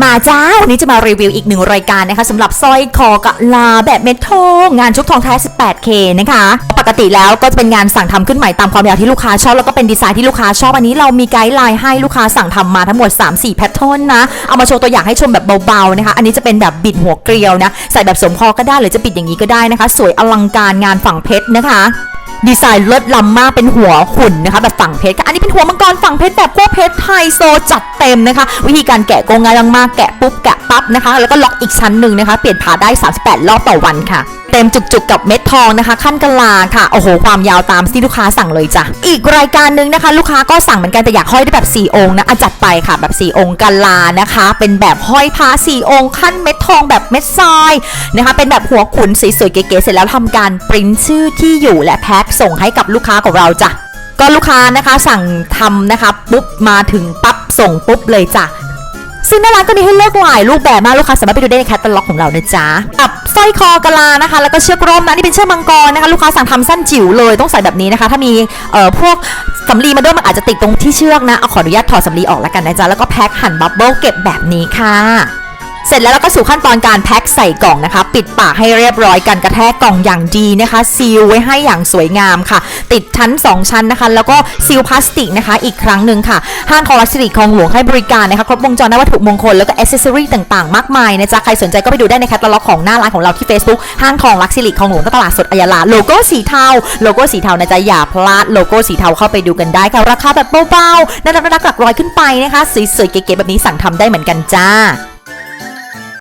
มาจ้า วันนี้จะมารีวิวอีกหนึ่งรายการนะคะสำหรับสร้อยคอกะลาแบบเม็ดทองงานชุบทองแท้ 18K นะคะ ปกติแล้วก็จะเป็นงานสั่งทำขึ้นใหม่ตามความอยากที่ลูกค้าชอบ แล้วก็เป็นดีไซน์ที่ลูกค้าชอบ อันนี้เรามีไกด์ไลน์ให้ลูกค้าสั่งทำมาทั้งหมด 3-4 แพทเทิร์นนะ เอามาโชว์ตัวอย่างให้ชมแบบเบาๆนะคะ อันนี้จะเป็นแบบบิดหัวเกลียวนะ ใส่แบบสวมคอก็ได้หรือจะปิดอย่างนี้ก็ได้นะคะ สวยอลังการงานฝั่งเพชรนะคะ ดีไซน์เลิศล้ำมากเป็นหัวหุ่นนะคะแบบฝั่งเพชรค่ะอันนี้เป็นหัวมังกรฝั่งเพชรแบบพวกเพชรไฮโซจัดเต็มนะคะ วิธีการแกะโกงง่ายมากแกะปุ๊บแกะปั๊บนะคะ แล้วก็ล็อกอีกชั้นหนึ่งนะคะ เปลี่ยนผ่าได้ 38 รอบต่อวันค่ะ เต็มจุกๆกับเม็ดทองนะคะ ขั้นกลาค่ะโอ้โหความยาวตามที่ลูกค้าสั่งเลยจ้ะอีกรายการหนึ่งนะคะ ลูกค้าก็สั่งเหมือนกันแต่อยากห้อยได้แบบ4องค์นะอจัดไปค่ะแบบ4องค์กลานะคะ เป็นแบบห้อยพระ4องค์ขั้นเม็ดทองแบบเม็ดทรายนะคะ เป็นแบบหัวขุนสวยๆเก๋ๆเสร็จแล้วทำการปริ้นชื่อที่อยู่และแพ็คส่งให้กับลูกค้าของเราจ้ะก็ลูกค้านะคะสั่งทำนะคะปุ๊บมาถึงปั๊บส่งปุ๊บเลยจ้ะ ซึ่งหน้าร้านก็มีให้เลือกหลายรูปแบบมากลูกค้าสามารถไปดูได้ในแคตตาล็อกของเรานะจ๊ะกับสร้อยคอกะลานะคะ แล้วก็เชือกร่มนะนี่เป็นเชือกมังกรนะคะลูกค้าสั่งทำสั้นจิ๋วเลยต้องใส่แบบนี้นะคะ ถ้ามีเอ่อพวกสำลีมาด้วยมันอาจจะติดตรงที่เชือกนะเอาขออนุญาตถอดสำลีออกแล้วกันนะจ๊ะแล้วก็แพ็คหั่นบับเบิ้ลเก็บแบบนี้ค่ะ เสร็จแล้วเราก็สู่ขั้นตอนการแพ็คใส่กล่องนะคะ ปิดปากให้เรียบร้อยกันกระแทกกล่องอย่างดีนะคะ ซีลไว้ให้อย่างสวยงามค่ะ ติดชั้น 2 ชั้นนะคะ แล้วก็ซีลพลาสติกนะคะ อีกครั้งหนึ่งค่ะ ห้างของรักสิริคลองหลวงให้บริการนะคะครบวงจรนวัตถุมงคลแล้วก็อ c เซสซอรี่ต่างๆ มากมายนะจ๊ะใครสนใจก็ไปดูได้ในแคตตาล็อกของหน้าร้านของเราที่ Facebook ห้างทองรักสิริคลองหลวงตลาดสดอัยาลาโลโก้สีเทาโลโก้สีเทานะจ๊ะอย่าพลาดโลโก้สีเทาเข้าไปดูกันได้ค่ะราคาแบบเบาๆน่ารักๆหลักร้อยขึ้นไปนะคะสวยๆเก๋ๆแบบนี้สั่งทำได้เหมือนกันจ้า